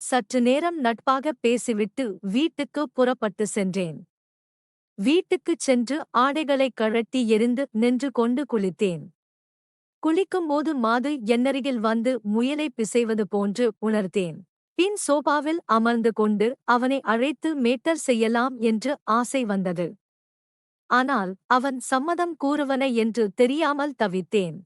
சற்று நேரம் நட்பாக பேசிவிட்டு வீட்டுக்கு புறப்பட்டு சென்றேன். வீட்டுக்குச் சென்று ஆடைகளை கழட்டி எரிந்து நின்று கொண்டு குளித்தேன். குளிக்கும்போது மாது என்னருகில் வந்து முயலை பிசைவது போன்று உணர்த்தேன். பின் சோபாவில் அமர்ந்து கொண்டு அவனை அழைத்து மேட்டர் செய்யலாம் என்று ஆசை வந்தது. ஆனால் அவன் சம்மதம் கூறுவன என்று தெரியாமல் தவித்தேன்.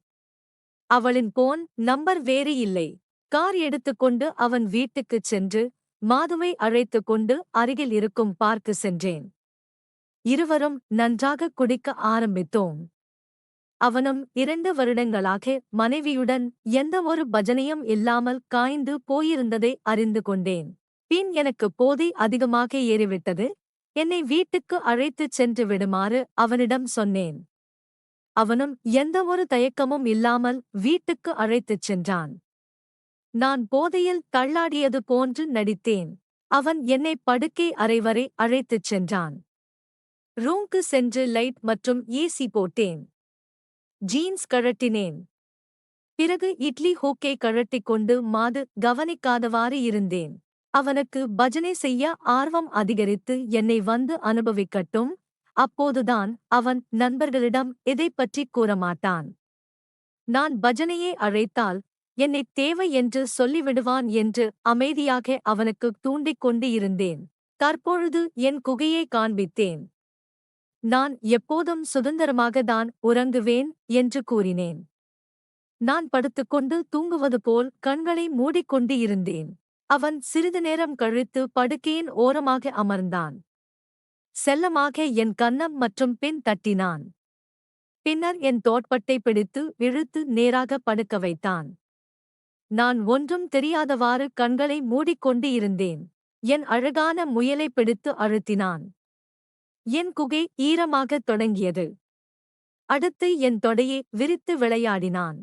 அவளின் போன் நம்பர் வேறு இல்லை. கார் எடுத்துக்கொண்டு அவன் வீட்டுக்குச் சென்று மாதுவை அழைத்துக் கொண்டு அருகில் இருக்கும் பார்க்கு சென்றேன். இருவரும் நன்றாக குடிக்க ஆரம்பித்தோம். அவனும் இரண்டு வருடங்களாக மனைவியுடன் எந்த ஒரு பஜனையும் இல்லாமல் காய்ந்து போயிருந்ததை அறிந்து கொண்டேன். பின் எனக்கு போதை அதிகமாக ஏறிவிட்டது. என்னை வீட்டுக்கு அழைத்துச் சென்று விடுமாறு அவனிடம் சொன்னேன். அவனும் எந்த ஒரு தயக்கமும் இல்லாமல் வீட்டுக்கு அழைத்துச் சென்றான். நான் போதையில் தள்ளாடியது போன்று நடித்தேன். அவன் என்னை படுக்கை அறை வரை அழைத்துச் சென்றான். ரூம்க்கு சென்று லைட் மற்றும் ஏசி போட்டேன். ஜீன்ஸ் கழட்டினேன். பிறகு இட்லி ஹோக்கை கழட்டிக் கொண்டு மாது கவனிக்காதவாறு இருந்தேன். அவனுக்கு பஜனை செய்ய ஆர்வம் அதிகரித்து என்னை வந்து அனுபவிக்கட்டும். அப்போதுதான் அவன் நண்பர்களிடம் இதைப்பற்றிக் கூறமாட்டான். நான் பஜனையை அழைத்தால் என்னைத் தேவை என்று சொல்லிவிடுவான் என்று அமைதியாக அவனுக்கு தூண்டிக் கொண்டு இருந்தேன். தற்பொழுது என் குகையை காண்பித்தேன். நான் எப்போதும் சுதந்திரமாக தான் உறங்குவேன் என்று கூறினேன். நான் படுத்துக்கொண்டு தூங்குவது போல் கண்களை மூடிக்கொண்டு இருந்தேன். அவன் சிறிது நேரம் கழித்து படுக்கையின் ஓரமாக அமர்ந்தான். செல்லமாக என் கன்னம் மற்றும் பின் தட்டினான். பின்னர் என் தோட்பட்டை பிடித்து இழுத்து நேராக படுக்க வைத்தான். நான் ஒன்றும் தெரியாதவாறு கண்களை மூடிக்கொண்டு இருந்தேன். என் அழகான முயலை பிடித்து அழுத்தினான். என் குகை ஈரமாகத் தொடங்கியது. அடுத்து என் தொடையை விரித்து விளையாடினான்.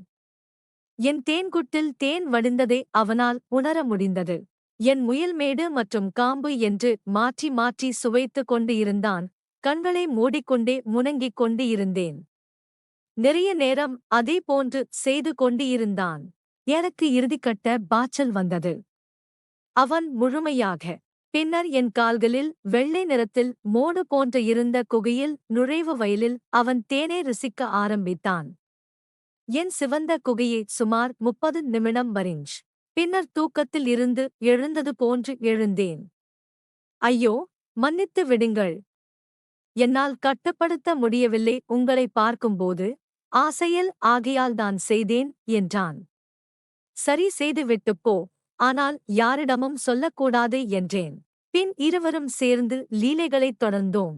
என் தேன்குட்டில் தேன் வடிந்ததை அவனால் உணர முடிந்தது. என் முயல்மேடு மற்றும் காம்பு என்று மாற்றி மாற்றி சுவைத்துக் கொண்டு இருந்தான். கண்களை மூடிக்கொண்டே முணங்கிக் கொண்டு இருந்தேன். நிறைய நேரம் அதே போன்று செய்து கொண்டு இருந்தான். எனக்கு இறுதிக்கட்ட பாய்ச்சல் வந்தது. அவன் முழுமையாக பின்னர் என் கால்களில் வெள்ளை நிறத்தில் மோடு போன்ற இருந்த குகையில் நுழைவு வயலில் அவன் தேனே ருசிக்க ஆரம்பித்தான். என் சிவந்த குகையை சுமார் முப்பது நிமிடம் வரிஞ்ச் பின்னர் தூக்கத்தில் இருந்து எழுந்தது போன்று எழுந்தேன். ஐயோ மன்னித்து விடுங்கள். என்னால் கட்டுப்படுத்த முடியவில்லை உங்களை பார்க்கும்போது ஆசையில் ஆகையால் தான் செய்தேன் என்றான். சரி செய்துவிட்டுப் போ ஆனால் யாரிடமும் சொல்லக்கூடாது என்றேன். பின் இருவரும் சேர்ந்து லீலைகளைத் தொடர்ந்தோம்.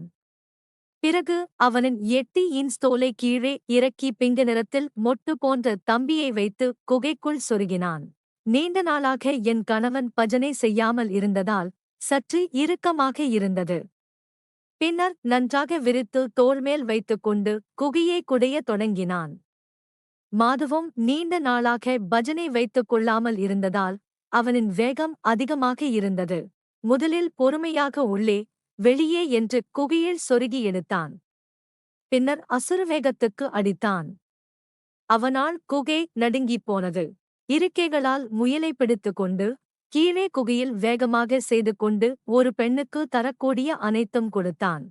பிறகு அவனின் எட்டி இன்ஸ் தோலை கீழே இறக்கி பிங்கு நிறத்தில் மொட்டு போன்ற தம்பியை வைத்து குகைக்குள் சொருகினான். நீண்ட நாளாக என் கணவன் பஜனை செய்யாமல் இருந்ததால் சற்று இறுக்கமாக இருந்தது. பின்னர் நன்றாக விரித்து தோள்மேல் வைத்துக்கொண்டு குகையை குடையத் தொடங்கினான். மாதுவும் நீண்ட நாளாக பஜனை வைத்துக் கொள்ளாமல் இருந்ததால் அவனின் வேகம் அதிகமாக இருந்தது. முதலில் பொறுமையாக உள்ளே வெளியே என்று குகையில் சொருகி எடுத்தான். பின்னர் அசுரவேகத்துக்கு அடித்தான். அவனால் குகை நடுங்கிப் போனது. இருக்கைகளால் முயலை பிடித்துக் கொண்டு கீழே குகையில் வேகமாக செய்து கொண்டு ஒரு பெண்ணுக்கு தரக்கூடிய அனைத்தும் கொடுத்தான்.